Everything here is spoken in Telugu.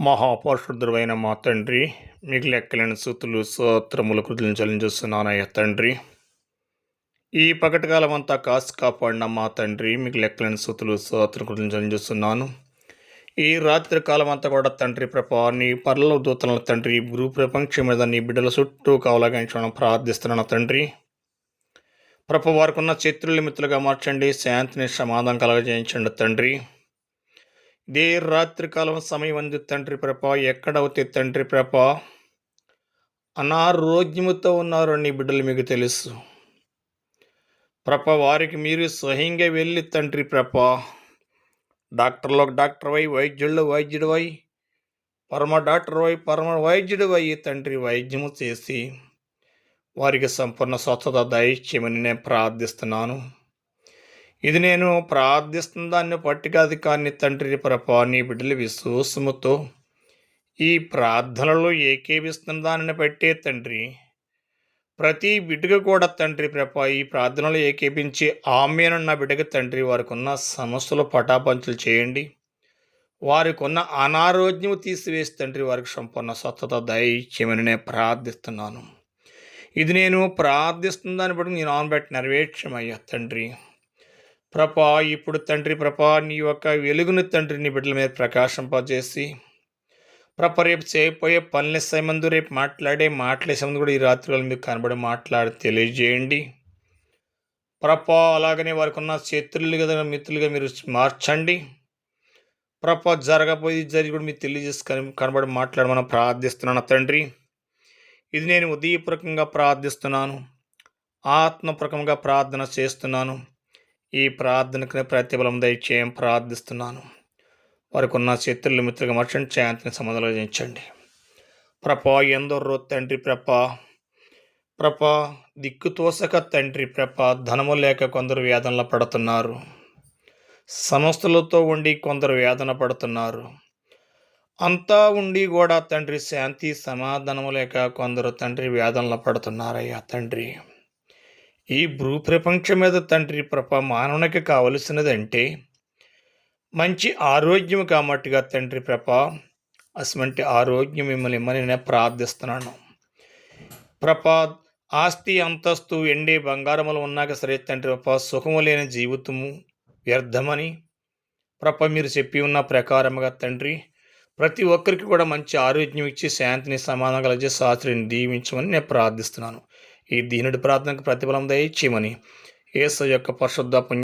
మహాపరిశుద్ధుడైన మా తండ్రి మీకు లెక్కలేని సూతులు సోత్రములు కృతులను చెల్లించేస్తున్నానయ్య తండ్రి. ఈ పగటికాలం అంతా కాసు కాపాడిన మా తండ్రి మీకు లెక్కలేని సూతులు సోత్ర కృతులను చెల్లించేస్తున్నాను ఈ రాత్రి కాలం అంతా కూడా తండ్రి ప్రభా నీ పర్ల దూతల తండ్రి గురు ప్రపంచం మీద నీ బిడ్డల చుట్టూ కావలాగించడం ప్రార్థిస్తున్నాను తండ్రి. ప్రభ వారికి ఉన్న చిత్రుల మిత్రులుగా మార్చండి శాంతిని సమాధానం కలగజేయించండి తండ్రి. ఇదే రాత్రికాలం సమయం అంది తండ్రి ప్రభ ఎక్కడవుతే తండ్రి ప్రభ అనారోగ్యముతో ఉన్నారు నీ బిడ్డలు మీకు తెలుసు. ప్రప వారికి మీరు స్వయంగా వెళ్ళి తండ్రి ప్రప డాక్టర్లో డాక్టర్ వై వైద్యుళ్ళు వైద్యుడు వై పరమ డాక్టర్ వై పరమ వైద్యుడు వై తండ్రి వైద్యము చేసి వారికి సంపూర్ణ స్వచ్ఛత దయచేయమని నేను ప్రార్థిస్తున్నాను. ఇది నేను ప్రార్థిస్తున్న దాన్ని పట్టి కాదు కానీ తండ్రి ప్రభా నీ బిడ్డల విశ్వాసముతో ఈ ప్రార్థనలో ఏకేపిస్తున్న దానిని పెట్టే తండ్రి ప్రతి బిడ్డకు కూడా తండ్రి ప్రభ ఈ ప్రార్థనలు ఏకేపించి ఆమెనున్న బిడ్డకు తండ్రి వారికి ఉన్న సమస్యలు పటాపంచులు చేయండి. వారికి ఉన్న అనారోగ్యం తీసివేసి తండ్రి వారికి సంపూర్ణ స్వచ్ఛత దయచేయమని నేను ప్రార్థిస్తున్నాను. ఇది నేను ప్రార్థిస్తున్న దాన్ని బట్టి నేను ఆనబెట్టి నెరవేర్చమయ్యా తండ్రి. ప్రభా ఇప్పుడు తండ్రి ప్రభా నీ యొక్క వెలుగును తండ్రి నీ బిడ్డల మీద ప్రకాశింపజేసి ప్రప రేపు చేయబోయే పనులు ముందు రేపు మాట్లాడే మాట్లాడేసేందు కూడా ఈ రాత్రి మీకు కనబడి మాట్లాడి తెలియజేయండి. ప్రప అలాగనే వారికి ఉన్న శత్రులు కదా మిత్రులుగా మీరు మార్చండి. ప్రప జరగపోయి జరిగి కూడా మీరు తెలియజేసి కనబడి మాట్లాడమని ప్రార్థిస్తున్నాను తండ్రి. ఇది నేను ఉదయపూర్వకంగా ప్రార్థిస్తున్నాను. ఆత్మపూర్వకంగా ప్రార్థన చేస్తున్నాను. ఈ ప్రార్థనకు ప్రతిఫలం దయచేయం ప్రార్థిస్తున్నాను. వారికి ఉన్న శత్రులు మిత్రులుగా మర్చండి చేయాలని సమాధానించండి ప్రప ఎందరో తండ్రి ప్రప ప్రప దిక్కు తోసక తండ్రి ప్రప ధనము లేక కొందరు వేదనలు పడుతున్నారు. సమస్యలతో ఉండి కొందరు వేదన పడుతున్నారు. అంతా ఉండి కూడా తండ్రి శాంతి సమాధానము లేక కొందరు తండ్రి వేదనలు పడుతున్నారయ్యా తండ్రి. ఈ భూ ప్రపంచం మీద తండ్రి ప్రప మానవునికి కావలసినదంటే మంచి ఆరోగ్యం కామట్టుగా తండ్రి ప్రప అసమంటి ఆరోగ్యం మిమ్మల్ని ఇమ్మని నేను ప్రార్థిస్తున్నాను. ప్రప ఆస్తి అంతస్తు ఎండే బంగారములు ఉన్నాక సరే తండ్రి ప్రప సుఖము లేని జీవితము వ్యర్థమని ప్రప మీరు చెప్పి ఉన్న ప్రకారముగా తండ్రి ప్రతి ఒక్కరికి కూడా మంచి ఆరోగ్యం ఇచ్చి శాంతిని సమాధానం కలిగే శాస్త్రిని దీవించమని నేను ప్రార్థిస్తున్నాను. ఈ దీనుడి ప్రార్థనకు ప్రతిఫలం దయచేయమని. ఏసు యొక్క పరిశుద్ధ పుణ్య